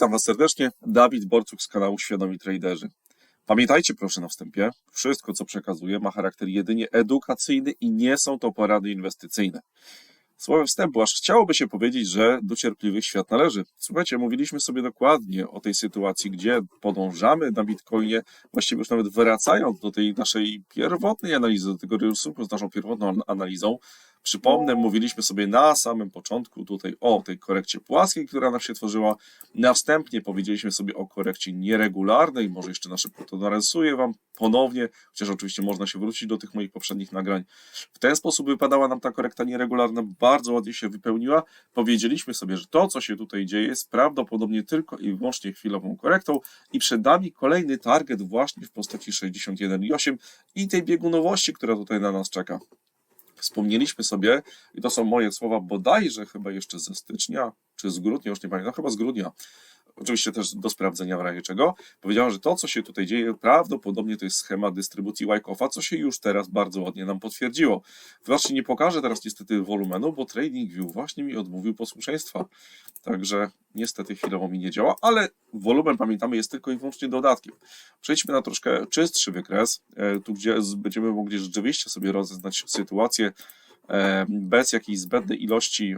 Witam Was serdecznie, Dawid Borcuk z kanału Świadomi Traderzy. Pamiętajcie proszę na wstępie, wszystko co przekazuję ma charakter jedynie edukacyjny i nie są to porady inwestycyjne. Słowem wstępu, aż chciałoby się powiedzieć, że do cierpliwych świat należy. Słuchajcie, mówiliśmy sobie dokładnie o tej sytuacji, gdzie podążamy na Bitcoinie, właściwie już nawet wracając do tej naszej pierwotnej analizy, do tego rysunku z naszą pierwotną analizą, Przypomnę, mówiliśmy sobie na samym początku tutaj o tej korekcie płaskiej, która nam się tworzyła. Następnie powiedzieliśmy sobie o korekcie nieregularnej. Może jeszcze na szybko to narysuję Wam ponownie, chociaż oczywiście można się wrócić do tych moich poprzednich nagrań. W ten sposób wypadała nam ta korekta nieregularna, bardzo ładnie się wypełniła. Powiedzieliśmy sobie, że to, co się tutaj dzieje, jest prawdopodobnie tylko i wyłącznie chwilową korektą i przed nami kolejny target właśnie w postaci 61,8 i tej biegunowości, która tutaj na nas czeka wspomnieliśmy sobie, i to są moje słowa bodajże chyba jeszcze ze stycznia, czy z grudnia, już nie pamiętam, chyba z grudnia, oczywiście też do sprawdzenia w razie czego, powiedziała, że to, co się tutaj dzieje, prawdopodobnie to jest schemat dystrybucji Wyckoff'a, co się już teraz bardzo ładnie nam potwierdziło. Wybaczcie, nie pokażę teraz niestety wolumenu, bo TradingView właśnie mi odmówił posłuszeństwa. Także niestety chwilowo mi nie działa, ale wolumen, pamiętamy, jest tylko i wyłącznie dodatkiem. Przejdźmy na troszkę czystszy wykres, e, tu gdzie będziemy mogli rzeczywiście sobie rozeznać sytuację bez jakiejś zbędnej ilości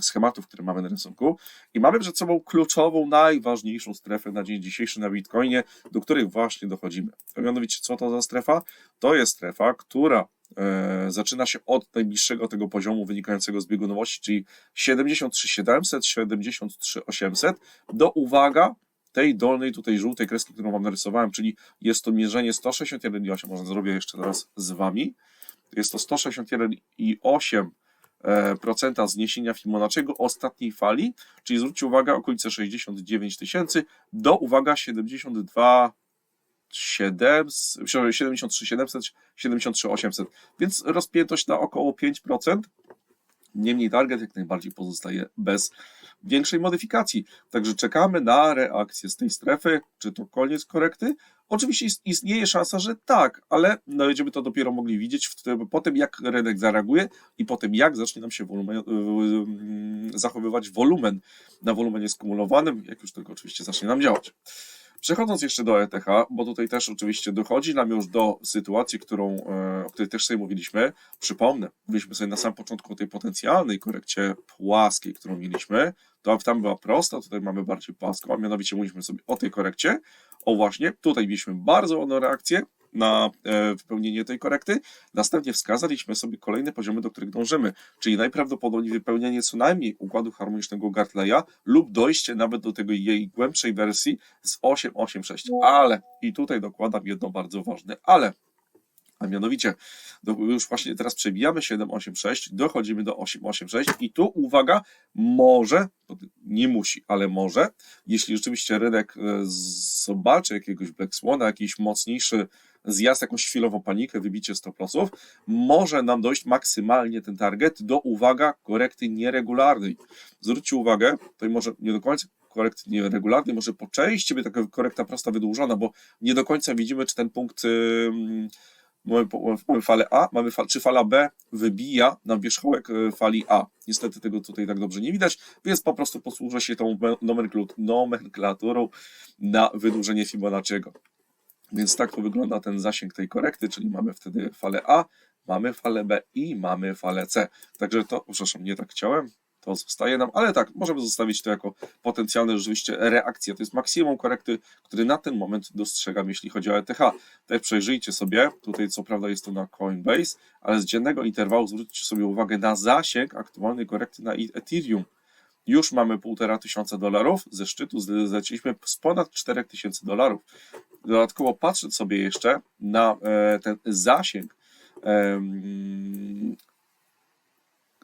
schematów, które mamy na rysunku. I mamy przed sobą kluczową, najważniejszą strefę na dzień dzisiejszy na Bitcoinie, do której właśnie dochodzimy. A mianowicie, co to za strefa? To jest strefa, która e, zaczyna się od najbliższego tego poziomu wynikającego z biegunowości, czyli 73700, 73800 do, uwaga, tej dolnej tutaj żółtej kreski, którą Wam narysowałem, czyli jest to mierzenie 161,8, może zrobię jeszcze teraz z Wami, jest to 161,8% e, zniesienia Fibonacciego ostatniej fali, czyli zwróćcie uwagę, okolice 69 tysięcy do, uwaga, 72 7, 73 700, 73 800, więc rozpiętość na około 5%. Niemniej target jak najbardziej pozostaje bez większej modyfikacji. Także czekamy na reakcję z tej strefy, czy to koniec korekty. Oczywiście istnieje szansa, że tak, ale no, będziemy to dopiero mogli widzieć po tym, jak rynek zareaguje i po tym, jak zacznie nam się wolumen, zachowywać wolumen na wolumenie skumulowanym, jak już tylko oczywiście zacznie nam działać. Przechodząc jeszcze do ETH, bo tutaj też oczywiście dochodzi nam już do sytuacji, którą, e, o której też sobie mówiliśmy. Przypomnę, mówiliśmy sobie na samym początku o tej potencjalnej korekcie płaskiej, którą mieliśmy. To tam była prosta, tutaj mamy bardziej płaską, a mianowicie mówiliśmy sobie o tej korekcie. O właśnie, tutaj mieliśmy bardzo ładną reakcję, na e, wypełnienie tej korekty. Następnie wskazaliśmy sobie kolejne poziomy, do których dążymy, czyli najprawdopodobniej wypełnienie co najmniej układu harmonicznego Gartleya lub dojście nawet do tego jej głębszej wersji z 886. Ale, i tutaj dokładam jedno bardzo ważne, ale a mianowicie już właśnie teraz przebijamy 786, dochodzimy do 886 i tu uwaga, może, nie musi, ale może, jeśli rzeczywiście rynek e, zobaczy jakiegoś Black Swana, jakiś mocniejszy zjazd, jakąś chwilową panikę, wybicie stop lossów, może nam dojść maksymalnie ten target do, uwaga, korekty nieregularnej. Zwróćcie uwagę, to może nie do końca korekty nieregularnej, może po części by taka korekta prosta wydłużona, bo nie do końca widzimy, czy ten punkt mamy, mamy falę A, mamy fal, czy fala B wybija na wierzchołek e, fali A. Niestety tego tutaj tak dobrze nie widać, więc po prostu posłużę się tą nomenklaturą na wydłużenie Fibonacciego. Więc tak to wygląda ten zasięg tej korekty, czyli mamy wtedy falę A, mamy falę B i mamy falę C. Także to, przepraszam, nie tak chciałem, to zostaje nam, ale tak, możemy zostawić to jako potencjalne rzeczywiście reakcje. To jest maksimum korekty, który na ten moment dostrzegam, jeśli chodzi o ETH. Tutaj przejrzyjcie sobie, tutaj co prawda jest to na Coinbase, ale z dziennego interwału zwróćcie sobie uwagę na zasięg aktualnej korekty na Ethereum. Już mamy półtora tysiąca dolarów, ze szczytu zleciliśmy z ponad 4 tysięcy dolarów. Dodatkowo patrząc sobie jeszcze na e, ten zasięg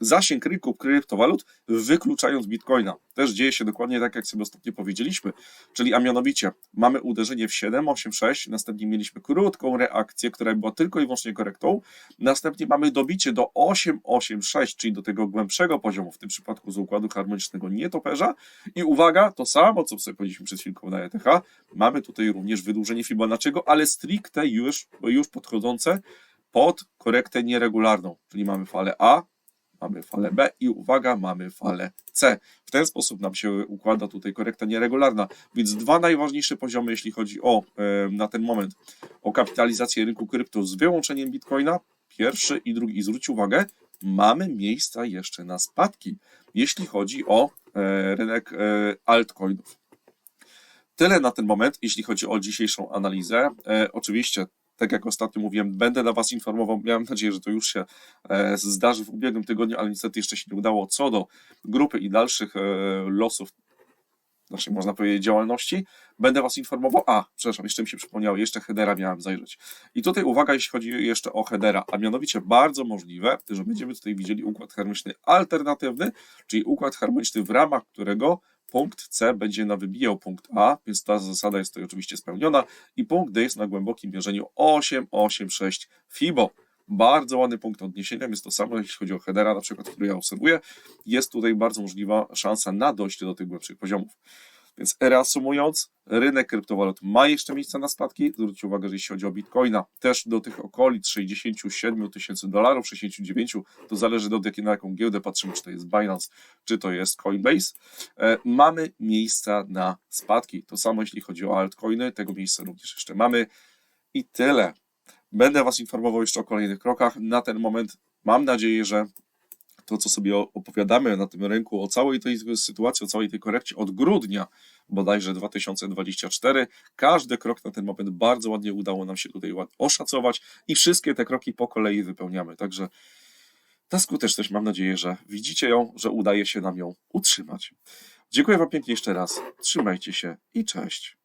zasięg rynku kryptowalut, wykluczając bitcoina. Też dzieje się dokładnie tak, jak sobie ostatnio powiedzieliśmy. Czyli, a mianowicie, mamy uderzenie w 7,86, następnie mieliśmy krótką reakcję, która była tylko i wyłącznie korektą, następnie mamy dobicie do 8,86, czyli do tego głębszego poziomu, w tym przypadku z układu harmonicznego nietoperza. I uwaga, to samo, co sobie powiedzieliśmy przed chwilką na ETH, mamy tutaj również wydłużenie Fibonacciego, ale stricte już, już podchodzące pod korektę nieregularną, czyli mamy falę A, mamy falę B i uwaga, mamy falę C. W ten sposób nam się układa tutaj korekta nieregularna. Więc dwa najważniejsze poziomy, jeśli chodzi o e, na ten moment o kapitalizację rynku krypto z wyłączeniem Bitcoina. Pierwszy i drugi. I zwróć uwagę, mamy miejsca jeszcze na spadki, jeśli chodzi o e, rynek e, altcoinów. Tyle na ten moment, jeśli chodzi o dzisiejszą analizę. Oczywiście, tak jak ostatnio mówiłem, będę dla Was informował. Miałem nadzieję, że to już się e, zdarzy w ubiegłym tygodniu, ale niestety jeszcze się nie udało. Co do grupy i dalszych e, losów naszej, można powiedzieć, działalności, będę Was informował. A, przepraszam, jeszcze mi się przypomniało, jeszcze headera miałem zajrzeć. I tutaj uwaga, jeśli chodzi jeszcze o headera, a mianowicie bardzo możliwe, że będziemy tutaj widzieli układ harmoniczny alternatywny, czyli układ harmoniczny, w ramach którego punkt C będzie na wybijał punkt A, więc ta zasada jest tutaj oczywiście spełniona i punkt D jest na głębokim mierzeniu 8,86 FIBO. Bardzo ładny punkt odniesienia, jest to samo jeśli chodzi o headera, na przykład, który ja obserwuję. Jest tutaj bardzo możliwa szansa na dojście do tych głębszych poziomów. Więc reasumując, rynek kryptowalut ma jeszcze miejsce na spadki. Zwróćcie uwagę, że jeśli chodzi o Bitcoina, też do tych okolic 67 tysięcy dolarów, 69, to zależy do jakiej, na jaką giełdę patrzymy, czy to jest Binance, czy to jest Coinbase. E, mamy miejsca na spadki. To samo jeśli chodzi o altcoiny, tego miejsca również jeszcze mamy. I tyle. Będę Was informował jeszcze o kolejnych krokach. Na ten moment mam nadzieję, że to, co sobie opowiadamy na tym rynku, o całej tej sytuacji, o całej tej korekcie od grudnia bodajże 2024, każdy krok na ten moment bardzo ładnie udało nam się tutaj oszacować i wszystkie te kroki po kolei wypełniamy. Także ta skuteczność, mam nadzieję, że widzicie ją, że udaje się nam ją utrzymać. Dziękuję Wam pięknie jeszcze raz. Trzymajcie się i cześć.